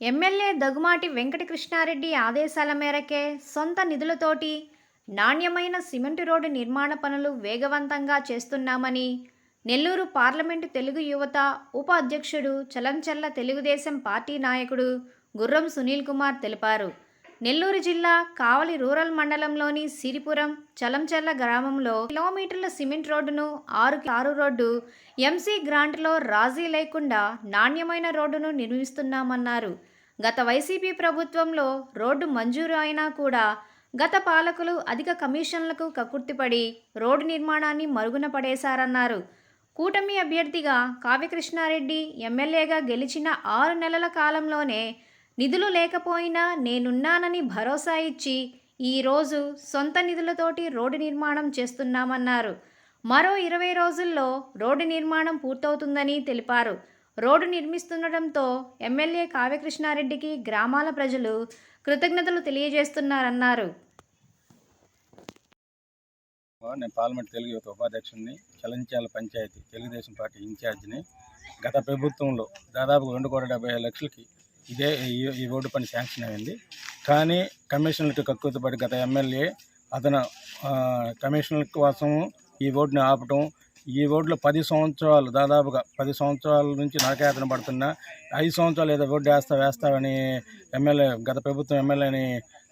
MLA Dagumati Venkatakrishna Reddy ఆదేశాల మేరకే సొంత నిధులతోటి నాణ్యమైన సిమెంటు రోడ్డు నిర్మాణ పనులు వేగవంతంగా చేస్తున్నామని నెల్లూరు పార్లమెంటు తెలుగు యువత ఉప అధ్యక్షుడు చలంచల్ల తెలుగుదేశం పార్టీ నాయకుడు గుర్రం సునీల్ కుమార్ తెలిపారు. నెల్లూరు జిల్లా కావలి రూరల్ మండలంలోని సిరిపురం చలంచెల్ల గ్రామంలో కిలోమీటర్ల సిమెంట్ రోడ్డును ఆరు ఆరు రోడ్డు ఎంసీ గ్రాంట్లో రాజీ లేకుండా నాణ్యమైన రోడ్డును నిర్మిస్తున్నామన్నారు. గత వైసీపీ ప్రభుత్వంలో రోడ్డు మంజూరు అయినా కూడా గత పాలకులు అధిక కమిషన్లకు కకుర్తిపడి రోడ్డు నిర్మాణాన్ని మరుగున పడేశారన్నారు. కూటమి అభ్యర్థిగా కావ్యకృష్ణారెడ్డి ఎమ్మెల్యేగా గెలిచిన ఆరు నెలల కాలంలోనే నిధులు లేకపోయినా నేనున్నానని భరోసా ఇచ్చి ఈరోజు సొంత నిధులతోటి రోడ్డు నిర్మాణం చేస్తున్నామన్నారు. మరో ఇరవై రోజుల్లో రోడ్డు నిర్మాణం పూర్తవుతుందని తెలిపారు. రోడ్డు నిర్మిస్తుండటంతో ఎమ్మెల్యే కావ్యకృష్ణారెడ్డికి గ్రామాల ప్రజలు కృతజ్ఞతలు తెలియజేస్తున్నారన్నారు. నేను పార్లమెంట్ తెలుగు యువత ఉపాధ్యక్షుడిని చలంచాల పంచాయతీ తెలుగుదేశం పార్టీ ఇన్ఛార్జిని గత ప్రభుత్వంలో దాదాపు రెండు కోట్ల డెబ్బై ఐదు లక్షలకి ఇదే ఈ- ఈ రోడ్డు పని శాంక్షన్ అయింది. కానీ కమిషన్లకు కక్కుతపడి గత ఎమ్మెల్యే అతను కమిషన్ల కోసం ఈ రోడ్డుని ఆపటం ఈ రోడ్లో పది సంవత్సరాలు దాదాపుగా పది సంవత్సరాల నుంచి నరకయాతన పడుతున్న ఐదు సంవత్సరాలు ఏదో రోడ్డు వేస్తా వేస్తావని ఎమ్మెల్యే గత ప్రభుత్వం ఎమ్మెల్యేని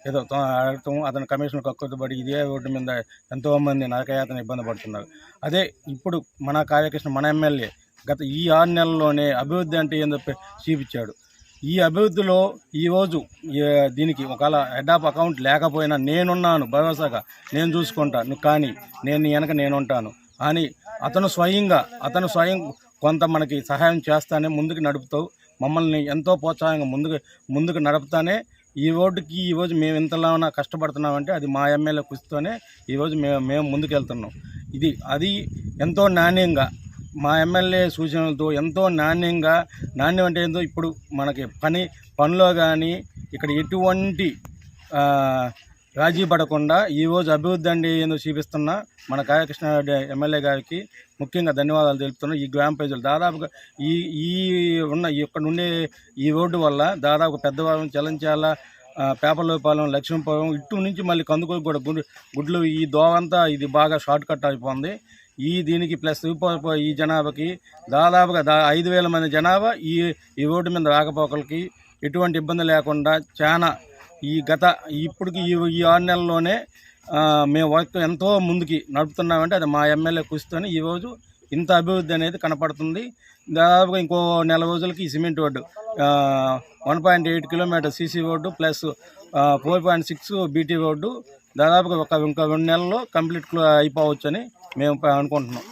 ఏదో అడగటం అతను కమిషన్ కక్కుతుపడి ఇదే రోడ్డు మీద ఎంతోమంది నరకయాతన ఇబ్బంది పడుతున్నారు. అదే ఇప్పుడు మన కార్యకృష్ణ మన ఎమ్మెల్యే గత ఈ ఆరు నెలల్లోనే అభివృద్ధి అంటే ఏందో చూపించాడు. ఈ అభివృద్ధిలో ఈరోజు దీనికి ఒకవేళ హెడ్ ఆఫ్ అకౌంట్ లేకపోయినా నేనున్నాను భరోసాగా నేను చూసుకుంటాను కానీ నేను నీ వెనక నేను ఉంటాను అని అతను స్వయంగా అతను స్వయం కొంత మనకి సహాయం చేస్తానే ముందుకు నడుపుతూ మమ్మల్ని ఎంతో ప్రోత్సాహంగా ముందుకు ముందుకు నడుపుతానే ఈ రోడ్డుకి ఈరోజు మేము ఇంతలా కష్టపడుతున్నామంటే అది మా ఎమ్మెల్యే కృషితోనే ఈరోజు మేము మేము ముందుకెళ్తున్నాం. ఇది అది ఎంతో నాణ్యంగా మా ఎమ్మెల్యే సూచనలతో ఎంతో నాణ్యంగా నాణ్యం అంటే ఏందో ఇప్పుడు మనకి పని పనిలో కానీ ఇక్కడ ఎటువంటి రాజీ పడకుండా ఈరోజు అభివృద్ధి అండి ఏందో చూపిస్తున్న మన కాయకృష్ణారెడ్డి ఎమ్మెల్యే గారికి ముఖ్యంగా ధన్యవాదాలు తెలుపుతున్నాం. ఈ గ్రామ ప్రజలు దాదాపుగా ఈ ఈ ఉన్న ఇక్కడ ఉండే ఈ రోడ్డు వల్ల దాదాపు పెద్దవారం చలంచాల ఆ, లక్ష్మీపాలెం లక్ష్మీపురం ఇటు నుంచి మళ్ళీ కందుకూరు కూడా గుడ్ గుడ్లు ఈ దోవంతా ఇది బాగా షార్ట్ కట్ అయిపోయింది ఈ దీనికి ప్లస్ ఈ జనాభాకి దాదాపుగా దా ఐదు వేల మంది జనాభా ఈ ఈ రోడ్డు మీద రాకపోకలకి ఎటువంటి ఇబ్బంది లేకుండా చాలా ఈ గత ఇప్పటికి ఈ ఈ ఆరు నెలల్లోనే మేము వర్క్ ఎంతో ముందుకి నడుపుతున్నామంటే అది మా ఎమ్మెల్యే కృషితోనే ఈరోజు ఇంత అభివృద్ధి అనేది కనపడుతుంది. దాదాపుగా ఇంకో నెల రోజులకి ఈ cement road one point eight kilometre CC road plus four point six BT road దాదాపుగా ఒక ఇంకా రెండు నెలల్లో కంప్లీట్ అయిపోవచ్చని మేము అనుకుంటున్నాం.